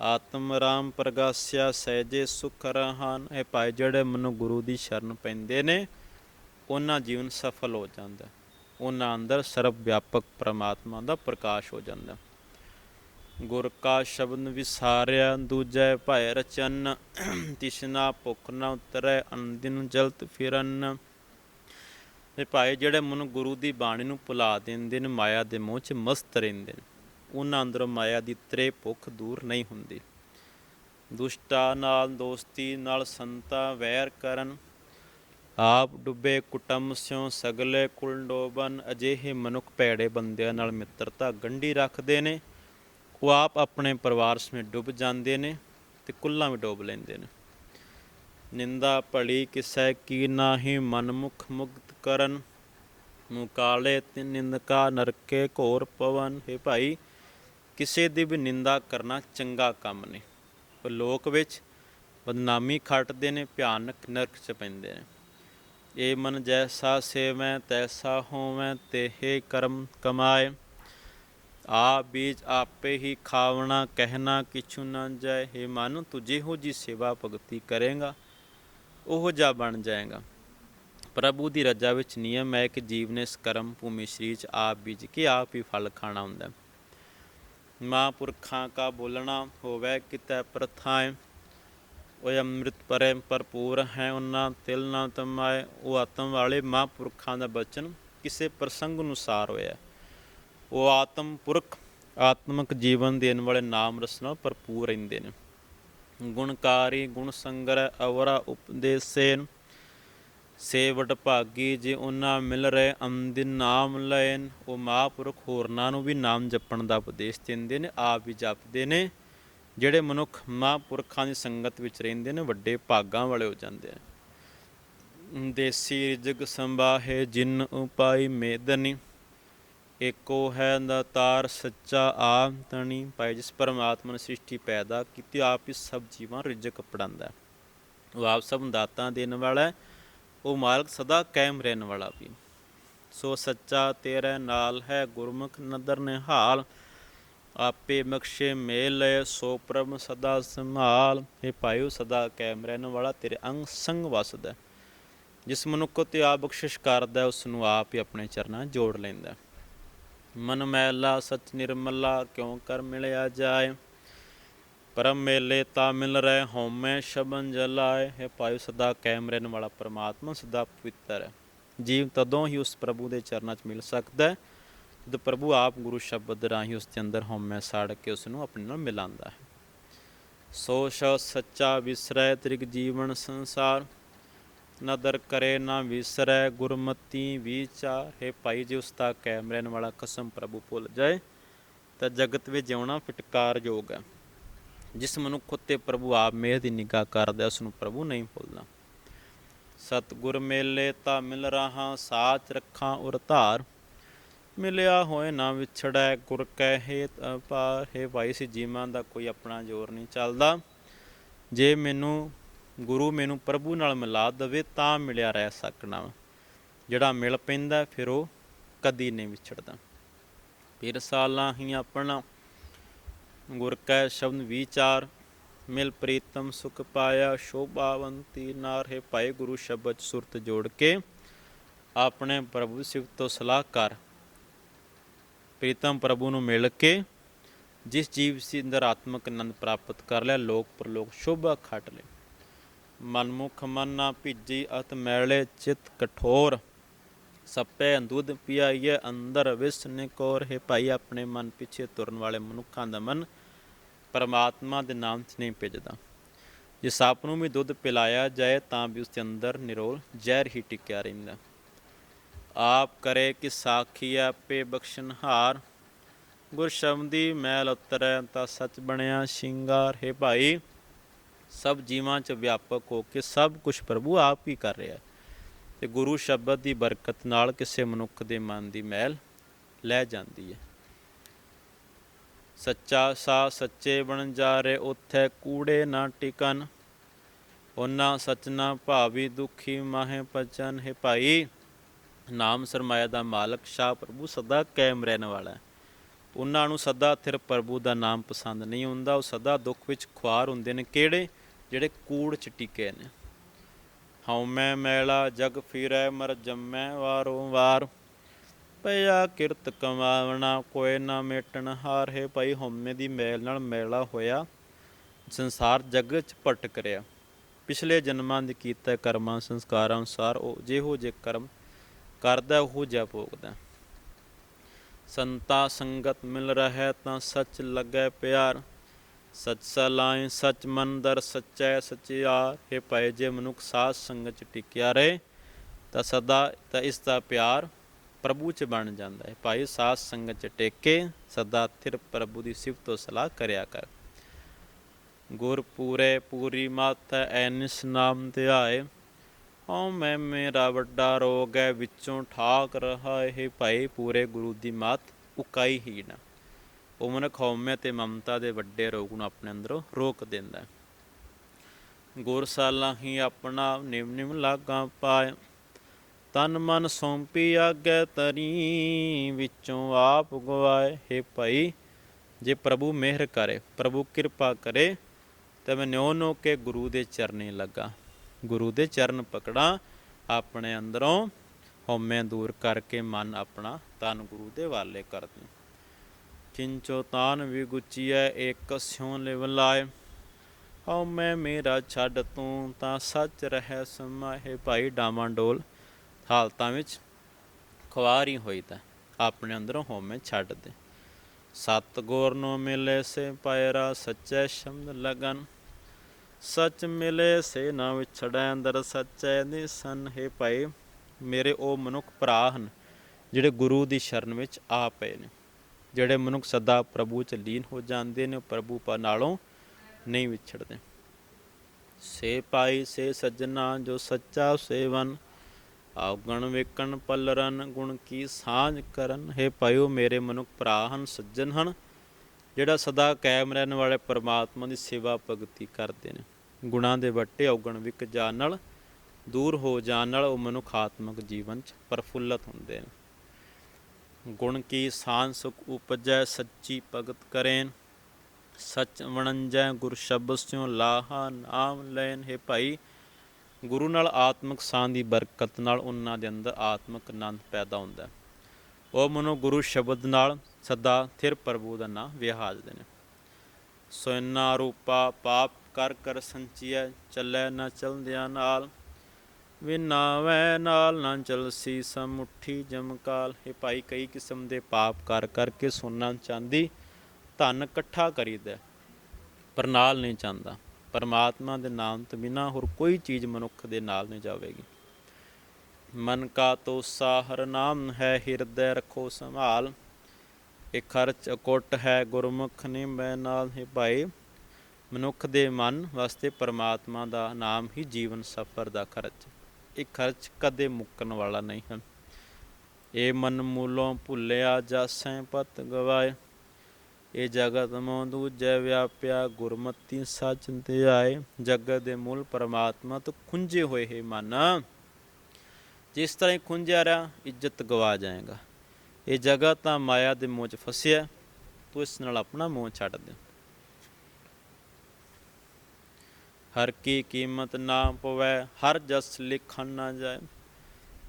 ਆਤਮ ਰਾਮ ਪ੍ਰਗਾਸਿਆ ਸਹਿਜੇ ਸੁਖ ਰਹਾਨ। ਇਹ ਭਾਈ ਜਿਹੜੇ ਮਨੁ ਗੁਰੂ ਦੀ ਸ਼ਰਨ ਪੈਂਦੇ ਨੇ, ਉਹਨਾਂ ਜੀਵਨ ਸਫਲ ਹੋ ਜਾਂਦਾ, ਉਹਨਾਂ ਅੰਦਰ ਸਰਬ ਵਿਆਪਕ ਪ੍ਰਮਾਤਮਾ ਦਾ ਪ੍ਰਕਾਸ਼ ਹੋ ਜਾਂਦਾ। ਗੁਰ ਕਾ ਸ਼ਬਦ ਵਿਸਾਰਿਆ, ਦੂਜੈ ਭੈ ਰਚਨ, ਤਿਸਨਾ ਭੁਖ ਨ ਉਤਰੈ ਅੰਦਿਨ ਜਲਤ ਫਿਰਨ। ਇਹ ਭਾਈ, ਜਿਹੜੇ ਮਨ ਗੁਰੂ ਦੀ ਬਾਣੀ ਨੂੰ ਭੁਲਾ ਦਿੰਦੇ ਨੇ, ਮਾਇਆ ਦੇ ਮੋਹ 'ਚ ਮਸਤ ਰਹਿੰਦੇ ਨੇ, ਉਹਨਾਂ ਅੰਦਰੋਂ ਮਾਇਆ ਦੀ ਤ੍ਰੇ ਭੁੱਖ ਦੂਰ ਨਹੀਂ ਹੁੰਦੀ। ਦੁਸ਼ਟਾ ਨਾਲ ਦੋਸਤੀ, ਨਾਲ ਸੰਤਾ ਵੈਰ ਕਰਨ। ਆਪ ਡੁੱਬੇ ਕੁਟੰਬ ਸਿਓ ਸਗਲੇ ਕੁਲਡੋਬਨ ਅਜਿਹੇ ਮਨੁੱਖ ਭੈੜੇ ਬੰਦਿਆਂ ਨਾਲ ਮਿੱਤਰਤਾ ਗੰਢੀ ਰੱਖਦੇ ਨੇ। ਉਹ ਆਪ ਆਪਣੇ ਪਰਿਵਾਰ ਸਮੇਤ ਡੁੱਬ ਜਾਂਦੇ ਨੇ ਤੇ ਕੁੱਲਾਂ ਵੀ ਡੋਬ ਲੈਂਦੇ ਨੇ। ਨਿੰਦਾ ਭਲੀ ਕਿਸੈ ਕੀ ਨਾਹੀ ਮਨਮੁਖ ਮੁਗਤ ਕਰਨ। ਮੁਕਾਲੇ ਤੇ ਨਿੰਦਕਾ ਨਰਕੇ ਘੋਰ ਪਵਨ। ਹੈ ਭਾਈ, ਕਿਸੇ ਦੀ ਵੀ ਨਿੰਦਾ ਕਰਨਾ ਚੰਗਾ ਕੰਮ ਨਹੀਂ। ਪਰ ਲੋਕ ਵਿੱਚ ਬਦਨਾਮੀ ਖੱਟਦੇ ਨੇ, ਭਿਆਨਕ ਨਰਕ ਚ ਪੈਂਦੇ ਨੇ। ਇਹ ਮਨ ਜੈਸਾ ਸੇਵੈ, ਤੈਸਾ ਹੋਵੈ ਤੇਹੇ ਕਰਮ ਕਮਾਏ। ਆ ਬੀਜ ਆਪੇ ਹੀ ਖਾਵਣਾ, ਕਹਿਣਾ ਕਿਛੂ ਨਾ ਜਾਏ। हे ਮਨ, ਤੂੰ ਜਿਹੋ ਜੀ ਸੇਵਾ ਭਗਤੀ ਕਰੇਗਾ, ਉਹ ਜਾ ਬਣ ਜਾਏਗਾ। ਪ੍ਰਭੂ ਦੀ ਰਜਾ ਵਿੱਚ ਨਿਯਮ ਹੈ ਕਿ ਜੀਵ ਨੇ ਸਕਰਮ ਭੂਮੀ ਸਰੀਰ 'ਚ ਆਪ ਬੀਜ ਕੇ ਆਪ ਹੀ ਫਲ ਖਾਣਾ ਹੁੰਦਾ ਹੈ। ਮਹਾਂਪੁਰਖਾਂ ਕਾ ਬੋਲਣਾ ਹੋਵੇ, ਕਿਤੈ ਪ੍ਰਥਾਏ ਉਹ ਅੰਮ੍ਰਿਤ ਪਰੇ ਭਰਪੂਰ ਹੈ ਉਹਨਾਂ ਤਿਲ ਨਾ ਤਮਾਏ। ਉਹ ਆਤਮ ਵਾਲੇ ਮਹਾਂਪੁਰਖਾਂ ਦਾ ਬਚਨ ਕਿਸੇ ਪ੍ਰਸੰਗ ਅਨੁਸਾਰ ਹੋਇਆ ਉਹ ਆਤਮ ਪੁਰਖ, ਆਤਮਿਕ ਜੀਵਨ ਦੇਣ ਵਾਲੇ ਨਾਮ ਰਸ ਨਾਲ ਭਰਪੂਰ ਰਹਿੰਦੇ ਨੇ। ਗੁਣਕਾਰੀ, ਗੁਣ ਸੰਗਰ ਅਵਰਾ ਉਪਦੇਸੇਨ, ਸੇਵਟ ਭਾਗੀ, ਜੇ ਉਹਨਾਂ ਮਿਲ ਰਹੇ ਅੰਦਿਨ ਨਾਮ ਲੈਨ ਉਹ ਮਹਾਂਪੁਰਖ ਹੋਰਨਾਂ ਨੂੰ ਵੀ ਨਾਮ ਜਪਣ ਦਾ ਉਪਦੇਸ਼ ਦਿੰਦੇ ਨੇ, ਆਪ ਵੀ ਜਪਦੇ ਨੇ। ਜਿਹੜੇ ਮਨੁੱਖ ਮਹਾਂਪੁਰਖਾਂ ਦੀ ਸੰਗਤ ਵਿੱਚ ਰਹਿੰਦੇ ਨੇ, ਵੱਡੇ ਭਾਗਾਂ ਵਾਲੇ ਹੋ ਜਾਂਦੇ ਨੇ। ਦੇਸੀ ਰਿਜਗ ਸੰਭਾਹੇ, ਜਿਨ ਉਪਾਈ ਮੇਦਨੀ ਏਕੋ ਹੈ ਦਾਤਾਰ ਸੱਚਾ ਆਪ ਤਣੀ ਭਾਈ ਜਿਸ ਪਰਮਾਤਮਾ ਨੇ ਸ੍ਰਿਸ਼ਟੀ ਪੈਦਾ ਕੀਤੀ ਆਪ ਹੀ ਸਭ ਜੀਵਾਂ ਨੂੰ ਰਿਜਕ ਪੜਾਉਂਦਾ ਹੈ। ਉਹ ਆਪ ਸਭ ਨੂੰ ਦਾਤਾਂ ਦੇਣ ਵਾਲਾ ਉਹ ਮਾਲਕ ਸਦਾ ਕਾਇਮ ਰਹਿਣ ਵਾਲਾ ਵੀ ਸੋ ਸੱਚਾ ਤੇਰੇ ਨਾਲ ਹੈ ਗੁਰਮੁਖ ਨਦਰ ਨਿਹਾਲ ਆਪੇ ਬਖਸ਼ੇ ਮੇਲ ਲਏ ਸੋ ਪ੍ਰਭ ਸਦਾ ਸੰਭਾਲ। ਇਹ ਭਾਇਓ ਸਦਾ ਕਾਇਮ ਰਹਿਣ ਵਾਲਾ ਤੇਰੇ ਅੰਗ ਸੰਗ ਵਸਦਾ ਜਿਸ ਮਨੁੱਖ ਤੇ ਆਪ ਬਖਸ਼ਿਸ਼ ਕਰਦਾ ਹੈ, ਉਸ ਨੂੰ ਆਪ ਹੀ ਆਪਣੇ ਚਰਨਾਂ ਜੋੜ ਲੈਂਦਾ ਮਨ ਮੈਲਾ ਸਚ ਨਿਰਮਲਾ ਕਿਉ ਕਰ ਮਿਲਿਆ ਜਾਏ? ਪਰਮ ਮੇਲੇ ਤਾ ਮਿਲ ਰਹੇ ਹਉਮੈ ਸ਼ਬਨ ਜਲਾਏ। ਹੈ ਪਾਇਓ ਸਦਾ ਕਾਇਮ ਰਹਿਣ ਵਾਲਾ ਪਰਮਾਤਮਾ, ਸਦਾ ਪਵਿੱਤਰ ਹੈ। ਜੀਵ ਤਦੋਂ ਹੀ ਉਸ ਪ੍ਰਭੂ ਦੇ ਚਰਨਾਂ 'ਚ ਮਿਲ ਸਕਦਾ ਹੈ, ਜਦ ਪ੍ਰਭੂ ਆਪ ਗੁਰੂ ਸ਼ਬਦ ਰਾਹੀਂ ਉਸ ਦੇ ਅੰਦਰ ਹਉਮੈ ਸਾੜ ਕੇ ਉਸ ਨੂੰ ਆਪਣੇ ਨਾਲ ਮਿਲਾਉਂਦਾ ਹੈ। ਸੋ ਸ਼ ਸੱਚਾ ਵਿਸਰੈ, ਤ੍ਰਿਗ ਜੀਵਨ ਸੰਸਾਰ। ਨਦਰ ਕਰੇ ਨਾ ਵਿਸਰੈ, ਗੁਰਮਤੀ ਵਿਚਾਰ ਭਾਈ, ਜੀ ਉਸ ਦਾ ਵਾਲਾ ਕਸਮ ਪ੍ਰਭੂ ਭੁੱਲ ਜਾਏ, ਤਾਂ ਜਗਤ ਵਿੱਚ ਜਿਉਣਾ ਫਟਕਾਰ ਹੈ। ਜਿਸ ਮਨੁੱਖ ਉੱਤੇ ਪ੍ਰਭੂ ਆਪ ਮਿਹਰ ਦੀ ਨਿਗਾਹ ਕਰਦਾ ਉਸ ਨੂੰ ਪ੍ਰਭੂ ਨਹੀਂ ਭੁੱਲਦਾ। ਸਤਿਗੁਰ ਮੇਲੇ ਤਾਂ ਮਿਲ ਰਹਾ, ਸਾਚ ਰੱਖਾਂ ਉਰ ਧਾਰ। ਮਿਲਿਆ ਹੋਏ ਨਾ ਵਿਛੜੈ, ਗੁਰ ਕਹੇ ਪਾਰ ਹੈ ਭਾਈ ਸੀ ਜੀਵਾਂ ਦਾ ਕੋਈ ਆਪਣਾ ਜ਼ੋਰ ਨਹੀਂ ਚੱਲਦਾ। ਜੇ ਮੈਨੂੰ ਗੁਰੂ ਮੈਨੂੰ ਪ੍ਰਭੂ ਨਾਲ ਮਿਲਾ ਦਵੇ ਤਾਂ ਮਿਲਿਆ ਰਹਿ ਸਕਣਾ ਵਾ। ਜਿਹੜਾ ਮਿਲ ਪੈਂਦਾ ਫਿਰ ਉਹ ਕਦੀ ਨਹੀਂ ਵਿਛੜਦਾ। ਫਿਰ ਸਾਲਾਂ ਹੀ ਆਪਣਾ ਗੁਰ ਕੈ ਸ਼ਬਦ ਵਿਚਾਰ, ਮਿਲ ਪ੍ਰੀਤਮ ਸੁਖ ਪਾਇਆ ਸ਼ੋਭਾਵੰਤੀ ਨਾਰ ਪਾਏ ਗੁਰੂ ਸ਼ਬਦ ਸੁਰਤ ਜੋੜ ਕੇ ਆਪਣੇ ਪ੍ਰਭੂ ਸ਼ਿਵ ਤੋਂ ਸਲਾਹ ਕਰ। ਪ੍ਰੀਤਮ ਪ੍ਰਭੂ ਨੂੰ ਮਿਲ ਕੇ ਜਿਸ ਜੀਵ ਸੀ ਅੰਦਰ ਆਤਮਕ ਆਨੰਦ ਪ੍ਰਾਪਤ ਕਰ ਲਿਆ, ਲੋਕ ਪਰਲੋਕ ਸ਼ੋਭਾ ਖਟ ਲੈ ਮਨਮੁਖ ਮਨ ਨਾ ਭਿੱਜੀ ਅਤ ਮੈਲੇ ਚਿਤ ਕਠੋਰ, ਸੱਪੇ ਦੁੱਧ ਪਿਆਈਏ ਅੰਦਰ ਵਿਸ ਨਿਕੋਰ। ਹੈ ਭਾਈ, ਆਪਣੇ ਮਨ ਪਿੱਛੇ ਤੁਰਨ ਵਾਲੇ ਮਨੁੱਖਾਂ ਦਾ ਮਨ ਪਰਮਾਤਮਾ ਦੇ ਨਾਮ 'ਚ ਨਹੀਂ ਭਿੱਜਦਾ। ਜੇ ਸੱਪ ਨੂੰ ਵੀ ਦੁੱਧ ਪਿਲਾਇਆ ਜਾਏ, ਤਾਂ ਵੀ ਉਸ ਦੇ ਅੰਦਰ ਨਿਰੋਲ ਜ਼ਹਿਰ ਹੀ ਟਿਕਿਆ ਰਹਿੰਦਾ। ਆਪ ਕਰੇ ਕਿ ਸਾਖੀ ਆਪੇ ਬਖਸ਼ਨਹਾਰ ਗੁਰ ਸ਼ਬਦੀ ਮੈਲ ਉਤਰੈ ਤਾਂ ਸੱਚ ਬਣਿਆ ਸ਼ਿੰਗਾਰ। ਹੈ ਭਾਈ ਸਭ ਜੀਵਾਂ 'ਚ ਵਿਆਪਕ ਹੋ ਕੇ ਸਭ ਕੁਝ ਪ੍ਰਭੂ ਆਪ ਹੀ ਕਰ ਰਿਹਾ ਤੇ ਗੁਰੂ ਸ਼ਬਦ ਦੀ ਬਰਕਤ ਨਾਲ ਕਿਸੇ ਮਨੁੱਖ ਦੇ ਮਨ ਦੀ ਮੈਲ ਲੈ ਜਾਂਦੀ ਹੈ। ਸੱਚਾ ਸਾ ਸੱਚੇ ਬਣ ਜਾਰੇ ਉਥੇ ਕੂੜੇ ਨਾ ਟਿਕਨ, ਉਹਨਾਂ ਸਚ ਭਾਵੀ ਦੁਖੀ ਮਾਹੇ ਪਚਨ ਹੈ ਭਾਈ, ਨਾਮ ਸਰਮਾਇਆ ਦਾ ਮਾਲਕ ਸ਼ਾਹ ਪ੍ਰਭੂ ਸਦਾ ਕਾਇਮ ਰਹਿਣ ਵਾਲਾ ਉਹਨਾਂ ਨੂੰ ਸਦਾ ਥਿਰ ਪ੍ਰਭੂ ਦਾ ਨਾਮ ਪਸੰਦ ਨਹੀਂ ਹੁੰਦਾ, ਉਹ ਸਦਾ ਦੁੱਖ ਵਿੱਚ ਖੁਆਰ ਹੁੰਦੇ ਨੇ। ਕਿਹੜੇ? ਜਿਹੜੇ ਕੂੜ ਚ ਟਿਕੇ ਨੇ ਹਉਮੈ ਮੈਲਾ ਜਗ ਫਿਰੈ, ਮਰ ਜੰਮੈ ਵਾਰੋ ਵਾਰ। ਪਿਆ ਕਿਰਤ ਕਮਾਵਣਾ ਕੋਈ ਨਾ ਮੇਟਣ। ਹਾਰ ਹੈ ਭਾਈ ਹਉਮੈ ਦੀ ਮੈਲ ਨਾਲ ਮੈਲਾ ਹੋਇਆ। ਸੰਸਾਰ ਜਗ ਚ ਭਟਕ ਰਿਹਾ ਪਿਛਲੇ ਜਨਮਾਂ ਦੇ ਕੀਤਾ ਕਰਮਾਂ ਸੰਸਕਾਰਾਂ ਅਨੁਸਾਰ ਉਹ ਜਿਹੋ ਜੇ ਕਰਮ ਕਰਦਾ, ਉਹ ਜਿਹਾ ਭੋਗਦਾ। ਸੰਤਾ ਸੰਗਤ ਮਿਲ ਰਹਿ ਤਾਂ ਸੱਚ ਲੱਗੈ ਪਿਆਰ। ਸਚ ਸਲਾਏ ਸਚ ਮੰਦਰ ਸਚੈ ਸਚਿਆਰ ਹੈ ਭਾਈ ਜੇ ਮਨੁੱਖ ਸਾਧ ਸੰਗਤ ਚ ਟਿਕਿਆ ਰਹੇ, ਤਾਂ ਸਦਾ, ਤਾਂ ਇਸ ਦਾ ਪਿਆਰ ਪ੍ਰਭੂ ਚ ਬਣ ਜਾਂਦਾ ਹੈ। ਭਾਈ ਸਾਧ ਸੰਗਤ ਚ ਟੇਕੇ, ਸਦਾ ਥਿਰ ਪ੍ਰਭੂ ਦੀ ਸਿਫਤ ਤੋਂ ਸਲਾਹ ਕਰਿਆ ਕਰ। ਗੁਰ ਪੂਰੇ ਪੂਰੀ ਮਤ ਐਨਿਸ ਨਾਮ ਤੇ ਆਏ ਹਉ ਮੈਂ ਮੇਰਾ ਵੱਡਾ ਰੋਗ ਹੈ ਵਿੱਚੋਂ ਠਾਕ ਰਹਾ ਹੈ ਭਾਈ ਪੂਰੇ ਗੁਰੂ ਦੀ ਮਤ ਉਕਾਈ ਹੀ ਨਾ। ਉਹ ਮਨੁੱਖ ਹਉਮੈ ਤੇ ਮਮਤਾ ਦੇ ਵੱਡੇ ਰੋਗ ਨੂੰ ਆਪਣੇ ਅੰਦਰੋਂ ਰੋਕ ਦਿੰਦਾ ਹੈ। ਗੁਰ ਹੀ ਆਪਣਾ ਨਿਮ ਨਿਮ ਲਾਗਾ ਪਾਏ ਤਨ ਮਨ ਸੌਂਪੀ ਆਗੇ ਤਰੀ ਵਿੱਚੋਂ ਆਪ ਗਵਾਏ। ਹੈ ਭਾਈ, ਜੇ ਪ੍ਰਭੂ ਮਿਹਰ ਕਰੇ, ਪ੍ਰਭੂ ਕਿਰਪਾ ਕਰੇ, ਤਾਂ ਮੈਂ ਨਿਉ ਨੋ ਕੇ ਗੁਰੂ ਦੇ ਚਰਨੇ ਲੱਗਾ। ਗੁਰੂ ਦੇ ਚਰਨ ਪਕੜਾਂ, ਆਪਣੇ ਅੰਦਰੋਂ ਹਉਮੈ ਦੂਰ ਕਰਕੇ ਮਨ ਆਪਣਾ ਤਨ ਗੁਰੂ ਦੇ ਵਾਲੇ ਕਰ ਦਿਆਂ ਕਿੰਚੋ ਤਾਨ ਵੀ ਗੁਚੀਐ, ਏਕ ਸਿਉ ਲਿਵ ਲਾਏ ਹਉ ਮੈਂ ਮੇਰਾ ਛੱਡ ਤੂੰ, ਤਾਂ ਸੱਚ ਰਹਿ ਸਮਾਏ ਭਾਈ ਡਾਵਾਂ ਹਾਲਤਾਂ ਵਿੱਚ ਖੁਆਰੀ ਹੋਈ ਤਾਂ, ਆਪਣੇ ਅੰਦਰੋਂ ਹਉਮੈ ਛੱਡ ਦੇ। ਸਤ ਗੁਰ ਨੂੰ ਮਿਲੇ ਸੇ ਪਾਇਰਾ ਸੱਚੇ ਸ਼ਬਦ ਲਗਨ। ਸੱਚ ਮਿਲੇ ਸੇ ਨਾ ਵਿਛੜੈ ਅੰਦਰ ਸੱਚੇ ਨਿਸਨ ਹੈ ਭਾਈ। ਮੇਰੇ ਉਹ ਮਨੁੱਖ ਭਰਾ ਹਨ, ਜਿਹੜੇ ਗੁਰੂ ਦੀ ਸ਼ਰਨ ਵਿੱਚ ਆ ਪਏ ਨੇ। ਜਿਹੜੇ ਮਨੁੱਖ ਸਦਾ ਪ੍ਰਭੂ ਚ ਲੀਨ ਹੋ ਜਾਂਦੇ ਨੇ ਪ੍ਰਭੂ ਪਾ, ਨਾਲੋਂ ਨਹੀਂ ਵਿਛੜਦੇ। ਸੇ ਪਾਈ, ਸੇ ਸੱਜਣਾ, ਜੋ ਸੱਚਾ ਸੇਵਨ ਆਗਣ ਵੇਕਣ ਪਲਰਨ, ਗੁਣ ਕੀ ਸਾਂਝ ਕਰਨ। ਹੈ ਭਾਈਓ, ਮੇਰੇ ਮਨੁੱਖ ਭਰਾ ਹਨ, ਸੱਜਣ ਹਨ, ਜਿਹੜਾ ਸਦਾ ਕਾਇਮ ਰਹਿਣ ਵਾਲੇ ਪਰਮਾਤਮਾ ਦੀ ਸੇਵਾ ਭਗਤੀ ਕਰਦੇ ਨੇ। ਗੁਣਾਂ ਦੇ ਵੱਟੇ ਔਗਣ ਵਿਕ ਜਾਣ ਨਾਲ, ਦੂਰ ਹੋ ਜਾਣ ਨਾਲ ਉਹ ਮਨੁੱਖ ਮਨੁੱਖਾਤਮਕ ਜੀਵਨ ਚ ਪ੍ਰਫੁੱਲਤ ਹੁੰਦੇ ਨੇ। ਗੁਣ ਕੀ ਸਾਨ ਸੁਖ ਉਪਜੈ, ਸੱਚੀ ਭਗਤ ਕਰੇਨ। ਸਚ ਵਣੰਜੈ, ਗੁਰ ਸ਼ਬਦ ਸਿਉ ਲਾਹਾ, ਨਾਮ ਲੈਨ ਹੈ ਭਾਈ। ਗੁਰੂ ਨਾਲ ਆਤਮਿਕ ਸਾਂ ਦੀ ਬਰਕਤ ਨਾਲ ਉਹਨਾਂ ਦੇ ਅੰਦਰ ਆਤਮਿਕ ਆਨੰਦ ਪੈਦਾ ਹੁੰਦਾ ਹੈ। ਉਹ ਮਨੋ ਗੁਰੂ ਸ਼ਬਦ ਨਾਲ ਸਦਾ ਥਿਰ ਪ੍ਰਭੂ ਦਾ ਨਾਮ ਵਿਹਾਜਦੇ ਨੇ। ਸੋ ਇਨਾ ਰੂਪਾ ਪਾਪ ਕਰ ਕਰ ਸੰਚੀਐ, ਚੱਲੇ ਨਾ ਚਲਦਿਆਂ ਨਾਲ। ਵਿਨਾਵੈ ਨਾਲ ਨਾ ਚਲਸੀ ਸਮੁੱਠੀ ਜਮਕਾਲ ਇਹ ਭਾਈ, ਕਈ ਕਿਸਮ ਦੇ ਪਾਪ ਕਰ ਕਰਕੇ ਸੋਨਾ ਚਾਂਦੀ ਧਨ ਇਕੱਠਾ ਕਰੀਦਾ, ਪਰ ਨਾਲ ਨਹੀਂ ਚਾਹੁੰਦਾ ਪਰਮਾਤਮਾ ਦੇ ਨਾਮ ਤੋਂ ਬਿਨਾ ਹੋਰ ਕੋਈ ਚੀਜ਼ ਮਨੁੱਖ ਦੇ ਨਾਲ ਨਹੀਂ ਜਾਵੇਗੀ। ਮਨ ਕਾ ਤੋਸਾ, ਹਰ ਨਾਮ ਹੈ ਹਿਰਦੈ ਰੱਖੋ ਸੰਭਾਲ। ਇਹ ਖਰਚ ਅਕੁੱਟ ਹੈ ਗੁਰਮੁਖ ਮੈਂ ਨਾਲ। ਹੀ ਭਾਈ, ਮਨੁੱਖ ਦੇ ਮਨ ਵਾਸਤੇ ਪਰਮਾਤਮਾ ਦਾ ਨਾਮ ਹੀ ਜੀਵਨ ਸਫਰ ਦਾ ਖਰਚ। ਇਹ ਖਰਚ ਕਦੇ ਮੁੱਕਣ ਵਾਲਾ ਨਹੀਂ ਹਨ। ਇਹ ਮਨ ਮੂਲੋਂ ਭੁੱਲਿਆ ਜਾਸੈ ਪਤ ਗਵਾਏ। ਇਹ ਜਗਤ ਮੋਂ ਦੂਜੈ ਵਿਆਪਿਆ ਗੁਰਮਤੀ ਸਚ ਧਿਆਏ ਜਗਤ ਦੇ ਮੂਲ ਪਰਮਾਤਮਾ ਤੋਂ ਖੁੰਝੇ ਹੋਏ ਹੈ ਮਨ। ਜਿਸ ਤਰ੍ਹਾਂ ਹੀ ਖੁੰਝਿਆ ਰਿਹਾ, ਇੱਜ਼ਤ ਗਵਾ ਜਾਏਗਾ। ਇਹ ਜਗਤ ਤਾਂ ਮਾਇਆ ਦੇ ਮੋਹ 'ਚ ਫਸਿਆ। ਤੂੰ ਇਸ ਨਾਲ ਆਪਣਾ ਮੋਹ ਛੱਡ ਦੇ। ਹਰ ਕੀ ਕੀਮਤ ਨਾ ਪਵੈ, ਹਰ ਜਸ ਲਿਖਣ ਨਾ ਜਾਏ।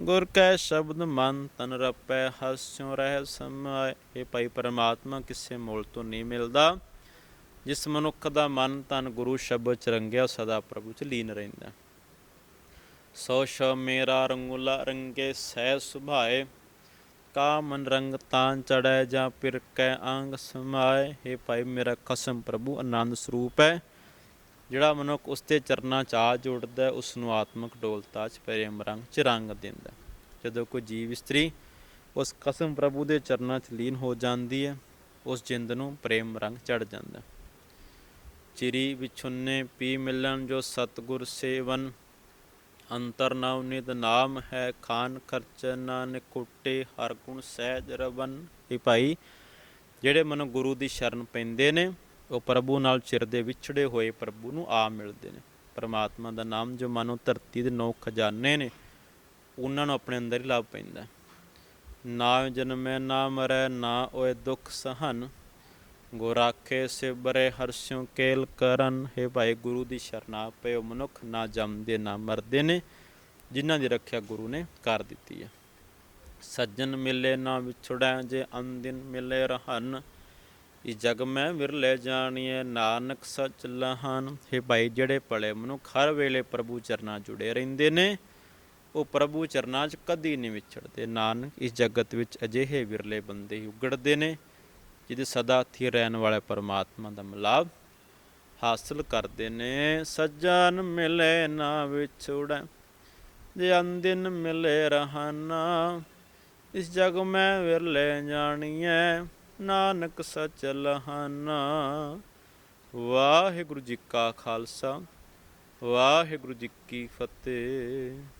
ਗੁਰ ਕੈ ਸ਼ਬਦ ਮਨ ਤਨ ਰਪੈ ਹਸਿਉ ਰਹਿ ਸਮਾਏ। ਇਹ ਭਾਈ ਪਰਮਾਤਮਾ, ਕਿਸੇ ਮੋਲ ਤੋਂ ਨਹੀਂ ਮਿਲਦਾ। ਜਿਸ ਮਨੁੱਖ ਦਾ ਮਨ ਤਨ ਗੁਰੂ ਸ਼ਬਦ ਚ ਰੰਗਿਆ, ਸਦਾ ਪ੍ਰਭੂ ਚ ਲੀਨ ਰਹਿੰਦਾ। ਸੋ ਸ਼ ਮੇਰਾ ਰੰਗੁਲਾ ਰੰਗੇ ਸਹਿ ਸੁਭਾਏ। ਕਾ ਮਨ ਰੰਗ ਤਾਂ ਚੜੈ ਜਾਂ ਪਿਰ ਕੈ ਅੰਗ ਸਮਾਏ। ਇਹ ਭਾਈ ਮੇਰਾ ਕਸਮ ਪ੍ਰਭੂ, ਆਨੰਦ ਸਰੂਪ ਹੈ। ਜਿਹੜਾ ਮਨੁੱਖ ਉਸ ਤੇ ਚਰਨਾਂ ਚ ਆ ਜੁੜਦਾ ਉਸ ਨੂੰ ਆਤਮਿਕ ਡੋਲਤਾ ਚ ਪ੍ਰੇਮ ਰੰਗ ਚ ਰੰਗ ਦਿੰਦਾ ਜਦੋਂ ਕੋਈ ਜੀਵ ਇਸਤਰੀ ਉਸ ਕਸਮ ਪ੍ਰਭੂ ਦੇ ਚਰਨਾਂ ਚ ਲੀਨ ਹੋ ਜਾਂਦੀ ਹੈ, ਉਸ ਜਿੰਦ ਨੂੰ ਪ੍ਰੇਮ ਰੰਗ ਚੜ ਜਾਂਦਾ ਚਿਰੀ ਵਿਛੁੰਨੇ ਪੀ ਮਿਲਣ ਜੋ ਸਤਗੁਰ ਸੇਵਨ, ਅੰਤਰ ਨਾਮ ਨਿਦ ਨਾਮ ਹੈ, ਖਾਨ ਖਰਚ ਨਾਨਕ ਕੁੱਟੇ ਹਰ ਗੁਣ ਸਹਿਜ ਰਵਨ। ਇਹ ਭਾਈ, ਜਿਹੜੇ ਮਨ ਗੁਰੂ ਦੀ ਸ਼ਰਨ ਪੈਂਦੇ ਨੇ ਉਹ ਪ੍ਰਭੂ ਨਾਲ ਚਿਰ ਦੇ ਵਿਛੜੇ ਹੋਏ ਪ੍ਰਭੂ ਨੂੰ ਆ ਮਿਲਦੇ ਨੇ। ਪਰਮਾਤਮਾ ਦਾ ਨਾਮ ਜੋ ਮਨੋ ਧਰਤੀ ਦੇ ਨੌ ਖਜ਼ਾਨੇ ਨੇ, ਉਹਨਾਂ ਨੂੰ ਆਪਣੇ ਅੰਦਰ ਹੀ ਲੱਭ ਪੈਂਦਾ ਨਾ ਜਨਮੈ, ਨਾ ਮਰੈ, ਨਾ ਓਏ ਦੁੱਖ ਸਹਨ, ਗੋਰਾਖੇ ਸਿਬਰੇ ਹਰਸਿਉ ਕੇਲ ਕਰਨ। ਹੈ ਭਾਈ ਗੁਰੂ ਦੀ ਸ਼ਰਨਾ ਪਏ ਮਨੁੱਖ, ਨਾ ਜੰਮਦੇ, ਨਾ ਮਰਦੇ ਨੇ, ਜਿਨ੍ਹਾਂ ਦੀ ਰੱਖਿਆ ਗੁਰੂ ਨੇ ਕਰ ਦਿੱਤੀ ਹੈ। ਸੱਜਣ ਮਿਲੇ, ਨਾ ਵਿਛੜੈ, ਜੇ ਅੰਦਿਨ ਮਿਲੇ ਰਹਨ ਇਸ ਜਗ ਮੈਂ ਵਿਰਲੇ ਜਾਣੀਏ ਨਾਨਕ ਸਚ ਲਹਨ। ਹੈ ਭਾਈ, ਜਿਹੜੇ ਭਲੇ ਮਨੁੱਖ ਹਰ ਵੇਲੇ ਪ੍ਰਭੂ ਚਰਨਾਂ ਜੁੜੇ ਰਹਿੰਦੇ ਨੇ, ਉਹ ਪ੍ਰਭੂ ਚਰਨਾਂ 'ਚ ਕਦੀ ਨਹੀਂ ਵਿਛੜਦੇ। ਨਾਨਕ, ਇਸ ਜਗਤ ਵਿੱਚ ਅਜਿਹੇ ਵਿਰਲੇ ਬੰਦੇ ਹੀ ਉਗੜਦੇ ਨੇ, ਜਿਹਦੇ ਸਦਾ ਸਥਿਰ ਰਹਿਣ ਵਾਲੇ ਪਰਮਾਤਮਾ ਦਾ ਮਿਲਾਪ ਹਾਸਲ ਕਰਦੇ ਨੇ। ਸੱਜਣ ਮਿਲੇ ਨਾ ਵਿਛੜੈ ਜੇ ਅੰਦਿਨ ਮਿਲੇ ਰਹਨਾ। ਇਸ ਜਗ ਮੈਂ ਵਿਰਲੇ ਜਾਣੀਐ ਨਾਨਕ ਸਚ ਲਹਾਨਾ। ਵਾਹਿਗੁਰੂ ਜੀ ਕਾ ਖਾਲਸਾ ਵਾਹਿਗੁਰੂ ਜੀ ਕੀ ਫਤਿਹ।